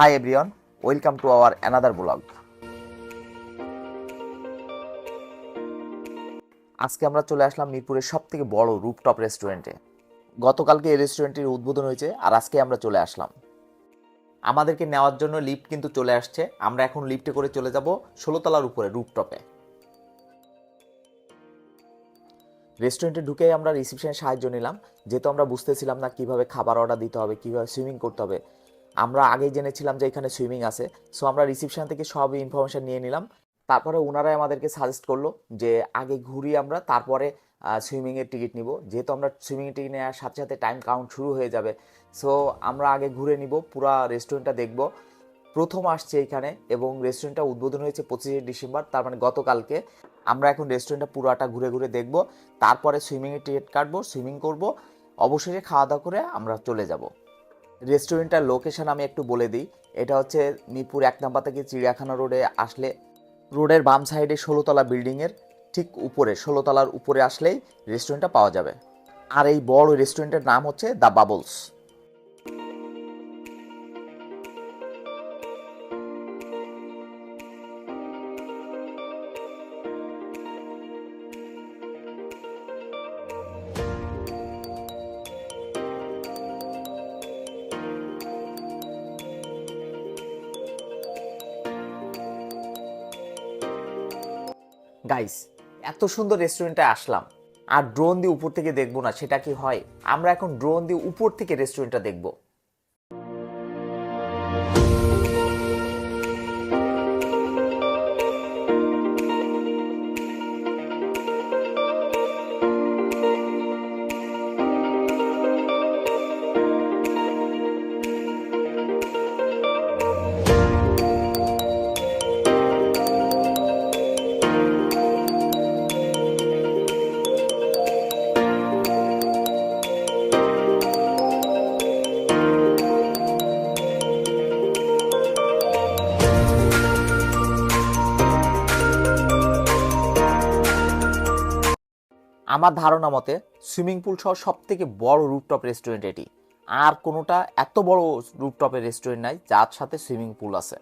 Hi everyone welcome to our another blog আজকে আমরা চলে আসলাম মিরপুরের সব থেকে বড় রুপটপ রেস্টুরেন্টে গতকালকে এই রেস্টুরেন্টটির উদ্বোধন হয়েছে আর আজকে আমরা চলে আসলাম। আমাদেরকে নেওয়ার জন্য লিফট কিন্তু চলে আসছে। আমরা এখন লিফটে করে চলে যাব ষোলোতলার উপরে রুপটপে রেস্টুরেন্টে ঢুকেই আমরা রিসেপশনের সাহায্য নিলাম। যেহেতু আমরা বুঝতেছিলাম না কীভাবে খাবার অর্ডার দিতে হবে, কীভাবে সুইমিং করতে হবে আমরা আগেই জেনেছিলাম যে এখানে সুইমিং আছে। সো আমরা রিসেপশন থেকে সব ইনফরমেশন নিয়ে নিলাম। তারপরে ওনারাই আমাদেরকে সাজেস্ট করল যে, আগে ঘুরি আমরা, তারপরে সুইমিংয়ের টিকিট নিব। যেহেতু আমরা সুইমিংয়ের টিকিট নেওয়ার সাথে সাথে টাইম কাউন্ট শুরু হয়ে যাবে। সো আমরা আগে ঘুরে নিব, পুরা রেস্টুরেন্টটা দেখব। প্রথম আসছে এখানে এবং রেস্টুরেন্টটা উদ্বোধন হয়েছে পঁচিশে ডিসেম্বর, তার মানে গতকালকে। আমরা এখন রেস্টুরেন্টটা পুরাটা ঘুরে ঘুরে দেখব। তারপরে সুইমিংয়ের টিকিট কাটবো, সুইমিং করব। অবশেষে খাওয়া দাওয়া করে আমরা চলে যাব। রেস্টুরেন্টটার লোকেশান আমি একটু বলে দিই। এটা হচ্ছে মিরপুর এক নাম্বার থেকে চিড়িয়াখানা রোডে আসলে রোডের বাম সাইডে ষোলোতলা বিল্ডিংয়ের ঠিক উপরে, ষোলোতলার উপরে আসলেই রেস্টুরেন্টটা পাওয়া যাবে। আর এই বড় রেস্টুরেন্টের নাম হচ্ছে দ্য বাবলস। গাইস এত সুন্দর রেস্টুরেন্টে আসলাম, আর ড্রোন দিয়ে উপর থেকে দেখব না, সেটা কি হয়? আমরা এখন ড্রোন দিয়ে উপর থেকে রেস্টুরেন্টটা দেখব। আমার ধারণা মতে, সুইমিং পুল সহ সব থেকে বড় রুপটপ রেস্টুরেন্ট এটি। আর কোনোটা এত বড় রুপটপের রেস্টুরেন্ট নাই, যার সাথে সুইমিং পুল আছে।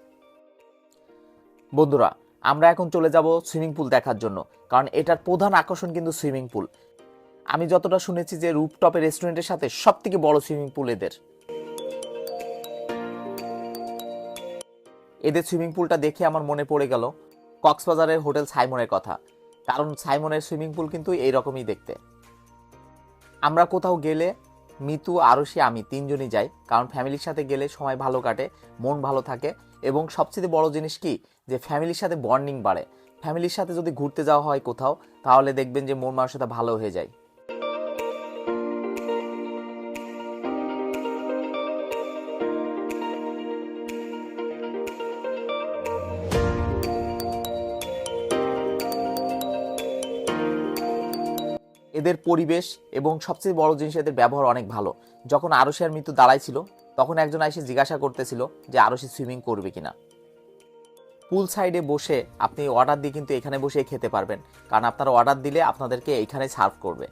বন্ধুরা, আমরা এখন চলে যাব সুইমিং পুল দেখার জন্য, কারণ এটার প্রধান আকর্ষণ কিন্তু সুইমিং পুল। আমি যতটা শুনেছি যে রুপটপের রেস্টুরেন্টের সাথে সব থেকে বড় সুইমিং পুল এদের। এদের সুইমিং পুলটা দেখে আমার মনে পড়ে গেল কক্সবাজারের হোটেল সাইমনের কথা। কারণ সাইমনের সুইমিং পুল কিন্তু এইরকমই দেখতে। আমরা কোথাও গেলে মিতু, আরশি, আমি তিনজনই যাই, কারণ ফ্যামিলির সাথে গেলে সময় ভালো কাটে, মন ভালো থাকে এবং সবচেয়ে বড় জিনিস কি? যে ফ্যামিলির সাথে বন্ডিং বাড়ে। ফ্যামিলির সাথে যদি ঘুরতে যাওয়া হয় কোথাও, তাহলে দেখবেন যে মন মানসিকতা ভালো হয়ে যায়। এদের পরিবেশ এবং সবচেয়ে বড় জিনিস এদের ব্যবহার অনেক ভালো। যখন আরসি আর মৃত্যু দাঁড়াই ছিল, তখন একজন এসে জিজ্ঞাসা করতেছিল যে আরশি সুইমিং করবে কিনা। পুল সাইডে বসে আপনি অর্ডার দিয়ে কিন্তু এখানে বসে খেতে পারবেন, কারণ আপনারা অর্ডার দিলে আপনাদেরকে এইখানে সার্ভ করবে।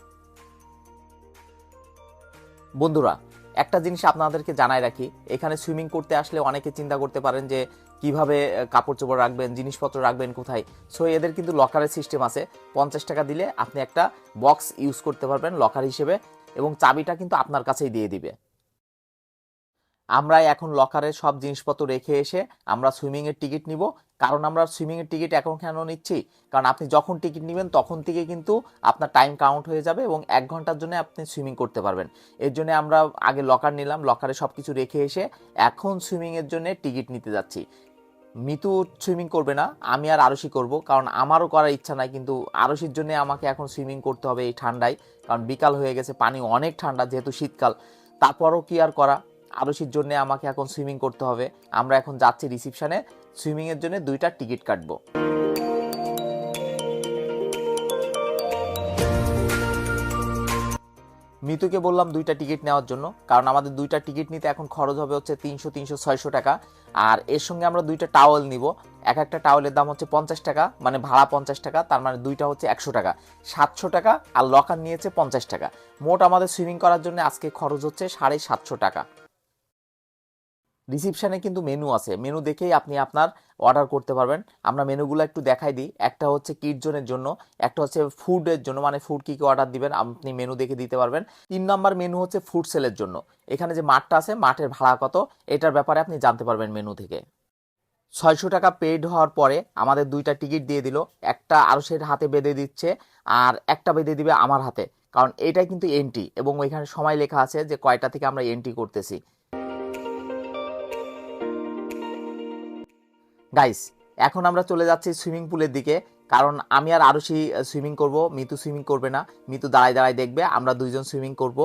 বন্ধুরা একটা জিনিস আপনাদেরকে জানাই রাখি, এখানে সুইমিং করতে আসলে অনেকে চিন্তা করতে পারেন যে কীভাবে কাপড় চোপড় রাখবেন, জিনিসপত্র রাখবেন কোথায়। সো এদের কিন্তু লকারের সিস্টেম আছে। পঞ্চাশ টাকা দিলে আপনি একটা বক্স ইউজ করতে পারবেন লকার হিসেবে এবং চাবিটা কিন্তু আপনার কাছেই দিয়ে দিবে। আমরা এখন লকারে সব জিনিসপত্র রেখে এসে আমরা সুইমিংয়ের টিকিট নিব। কারণ আমরা সুইমিংয়ের টিকিট এখন কেন নিচ্ছি? কারণ আপনি যখন টিকিট নেবেন, তখন থেকে কিন্তু আপনার টাইম কাউন্ট হয়ে যাবে এবং এক ঘণ্টার জন্য আপনি সুইমিং করতে পারবেন। এর জন্য আমরা আগে লকার নিলাম লকারে সব কিছু রেখে এসে এখন সুইমিংয়ের জন্য টিকিট নিতে যাচ্ছি। মিতু সুইমিং করবে না, আমি আর আরশি করব, কারণ আমারও করার ইচ্ছা নাই, কিন্তু আরশির জন্য আমাকে এখন সুইমিং করতে হবে এই ঠান্ডায়, কারণ বিকাল হয়ে গেছে, পানি অনেক ঠান্ডা যেহেতু শীতকাল। তারপরও কি আর করা? আরশির জন্য আমাকে এখন সুইমিং করতে হবে। আমরা এখন যাচ্ছি রিসিপশনে সুইমিং এর জন্য দুইটা টিকিট কাটবো। মিতুকে বললাম দুইটা টিকিট নেওয়ার জন্য, কারণ আমাদের দুইটা টিকিট নিতে এখন খরচ হবে হচ্ছে তিনশো তিনশো, ছয়শো টাকা। আর এর সঙ্গে আমরা দুইটা টাওয়েল নিব। এক একটা টাওয়েলের দাম হচ্ছে পঞ্চাশ টাকা মানে ভাড়া পঞ্চাশ টাকা, তার মানে দুইটা হচ্ছে একশো টাকা। সাতশো টাকা আর লকার নিয়েছে পঞ্চাশ টাকা। মোট আমাদের সুইমিং করার জন্য আজকে খরচ হচ্ছে সাড়ে সাতশো টাকা। রিসিপশানে কিন্তু মেনু আছে। মেনু দেখেই আপনি আপনার অর্ডার করতে পারবেন। আমরা মেনুগুলো একটু দেখাই দিই। একটা হচ্ছে কিড জোনের জন্য, একটা হচ্ছে ফুডের জন্য মানে ফুড কী কী অর্ডার দিবেন, আপনি মেনু দেখে দিতে পারবেন। তিন নম্বর মেনু হচ্ছে ফুড সেলের জন্য। এখানে যে মাঠটা আছে, মাঠের ভাড়া কত, এটার ব্যাপারে আপনি জানতে পারবেন মেনু থেকে। ছয়শো টাকা পেড হওয়ার পরে আমাদের দুইটা টিকিট দিয়ে দিল। একটা আরশের হাতে বেঁধে দিচ্ছে, আর একটা বেঁধে দিবে আমার হাতে। কারণ এটাই কিন্তু এন্ট্রি এবং ওইখানে সময় লেখা আছে যে কয়টা থেকে আমরা এন্ট্রি করতেছি। গাইস এখন আমরা চলে যাচ্ছি সুইমিং পুলের দিকে, কারণ আমি আর আরুষি সুইমিং করব, মিতু সুইমিং করবে না। মিতু দাঁড়ায় দাঁড়ায় দেখবে, আমরা দুইজন সুইমিং করব।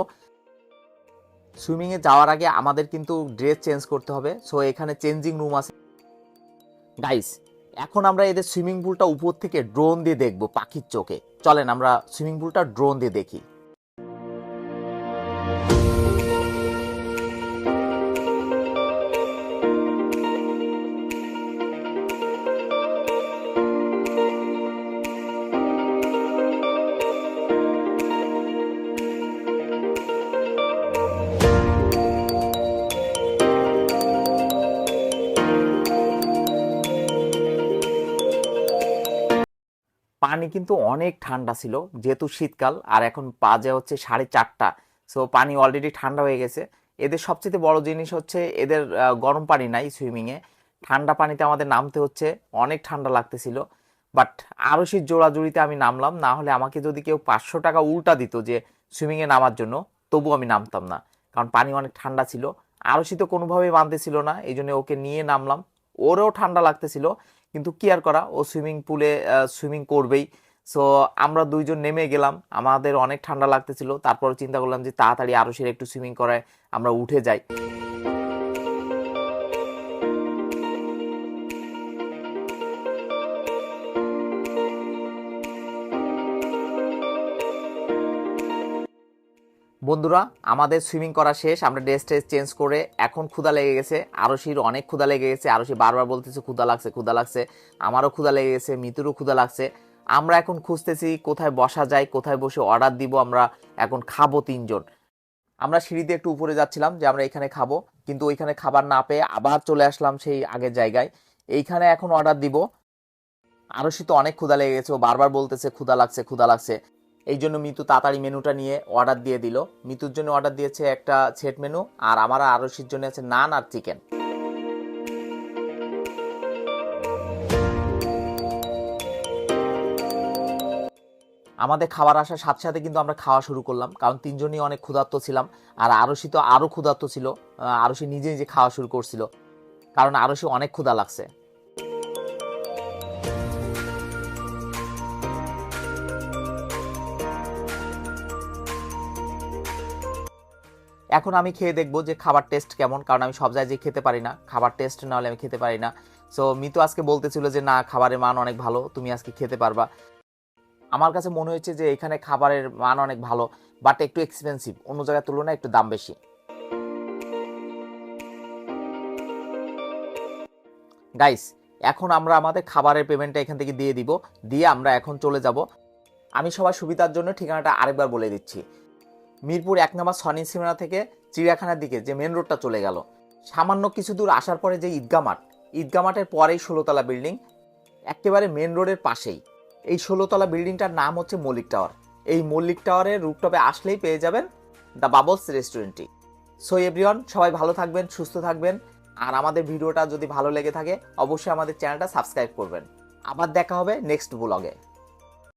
সুইমিংয়ে যাওয়ার আগে আমাদের কিন্তু ড্রেস চেঞ্জ করতে হবে সো এখানে চেঞ্জিং রুম আছে। গাইস এখন আমরা এদের সুইমিং পুলটা উপর থেকে ড্রোন দিয়ে দেখব পাখির চোখে। চলেন আমরা সুইমিং পুলটা ড্রোন দিয়ে দেখি। পানি কিন্তু অনেক ঠান্ডা ছিল, যেহেতু শীতকাল, আর এখন বাজে হচ্ছে সাড়ে চারটা। সো পানি অলরেডি ঠান্ডা হয়ে গেছে। এদের সবচেয়ে বড় জিনিস হচ্ছে এদের গরম পানি নাই সুইমিংয়ে ঠান্ডা পানিতে আমাদের নামতে হচ্ছে, অনেক ঠান্ডা লাগতেছিল। বাট আরশির জোড়াজুড়িতে আমি নামলাম, না হলে আমাকে যদি কেউ পাঁচশো টাকা উল্টা দিত যে সুইমিংয়ে নামার জন্য তবু আমি নামতাম না। কারণ পানি অনেক ঠান্ডা ছিল। আরশি তো কোনোভাবেই মানতেছিল না এই জন্য ওকে নিয়ে নামলাম। ওরও ঠান্ডা লাগতেছিল। কিন্তু কি আর করা? ও সুইমিং পুলে সুইমিং করবেই। সো আমরা দুইজন নেমে গেলাম। আমাদের অনেক ঠান্ডা লাগতেছিল। তারপর চিন্তা করলাম যে তাড়াতাড়ি আরও সেরে একটু সুইমিং করায় আমরা উঠে যাই। বন্ধুরা, আমাদের সুইমিং করা শেষ। আমরা ড্রেস ট্রেস চেঞ্জ করে এখন ক্ষুদা লেগে গেছে। আরশির অনেক ক্ষুদা লেগে গেছে। আরশি বারবার বলতেছে ক্ষুদা লাগছে, ক্ষুধা লাগছে। আমারও ক্ষুদা লেগে গেছে, মিতুরও ক্ষুদা লাগছে। আমরা এখন খুঁজতেছি কোথায় বসা যায়, কোথায় বসে অর্ডার দিব। আমরা এখন খাব তিনজন। আমরা সিঁড়িতে একটু উপরে যাচ্ছিলাম যে আমরা এখানে খাব। কিন্তু ওইখানে খাবার না পেয়ে আবার চলে আসলাম সেই আগের জায়গায়। এইখানে এখন অর্ডার দিব। আরশি তো অনেক ক্ষুধা লেগে গেছে। ও বারবার বলতেছে ক্ষুদা লাগছে ক্ষুদা লাগছে। এই জন্য মিতু তাড়াতাড়ি মেনুটা নিয়ে অর্ডার দিয়ে দিল। মিতুর জন্য অর্ডার দিয়েছে একটা সেট মেনু আর আমার আর আরশির জন্য আছে নান আর চিকেন আমাদের খাবার আসার সাথে সাথে কিন্তু আমরা খাওয়া শুরু করলাম, কারণ তিনজনই অনেক ক্ষুধার্ত ছিলাম, আর আরশি তো আরও ক্ষুধার্ত ছিল আরশি নিজে নিজে খাওয়া শুরু করছিল, কারণ আরশি অনেক ক্ষুধা লাগছে। এখন আমি খেয়ে দেখব যে খাবার টেস্ট কেমন, কারণ আমি সব জায়গায় খেতে পারি না। খাবার টেস্ট না হলে আমি খেতে পারি না। সো মিতু আজকে বলতেছিল যে, না, খাবারের মান অনেক ভালো, তুমি আজকে খেতে পারবা। আমার কাছে মনে হয়েছে যে, এখানে খাবারের মান অনেক ভালো বাট একটু এক্সপেন্সিভ অন্য জায়গার তুলনায় একটু দাম বেশি। গাইস এখন আমরা আমাদের খাবারের পেমেন্টটা এখান থেকে দিয়ে দিব, দিয়ে আমরা এখন চলে যাব। আমি সবার সুবিধার জন্য ঠিকানাটা আরেকবার বলে দিচ্ছি। মিরপুর এক নম্বর সনি সিনেমা থেকে চিড়িয়াখানার দিকে যে মেন রোডটা চলে গেল। সামান্য কিছু দূর আসার পরে যে ঈদগা মাঠ ঈদগা মাঠের পরেই ষোলোতলা বিল্ডিং একেবারে মেন রোডের পাশেই। এই ষোলোতলা বিল্ডিংটার নাম হচ্ছে মল্লিক টাওয়ার এই মল্লিক টাওয়ারের রুপটপে আসলেই পেয়ে যাবেন দ্য বাবলস রেস্টুরেন্টটি সো এভরিওয়ান সবাই ভালো থাকবেন, সুস্থ থাকবেন। আর আমাদের ভিডিওটা যদি ভালো লেগে থাকে, অবশ্যই আমাদের চ্যানেলটা সাবস্ক্রাইব করবেন। আবার দেখা হবে নেক্সট ব্লগে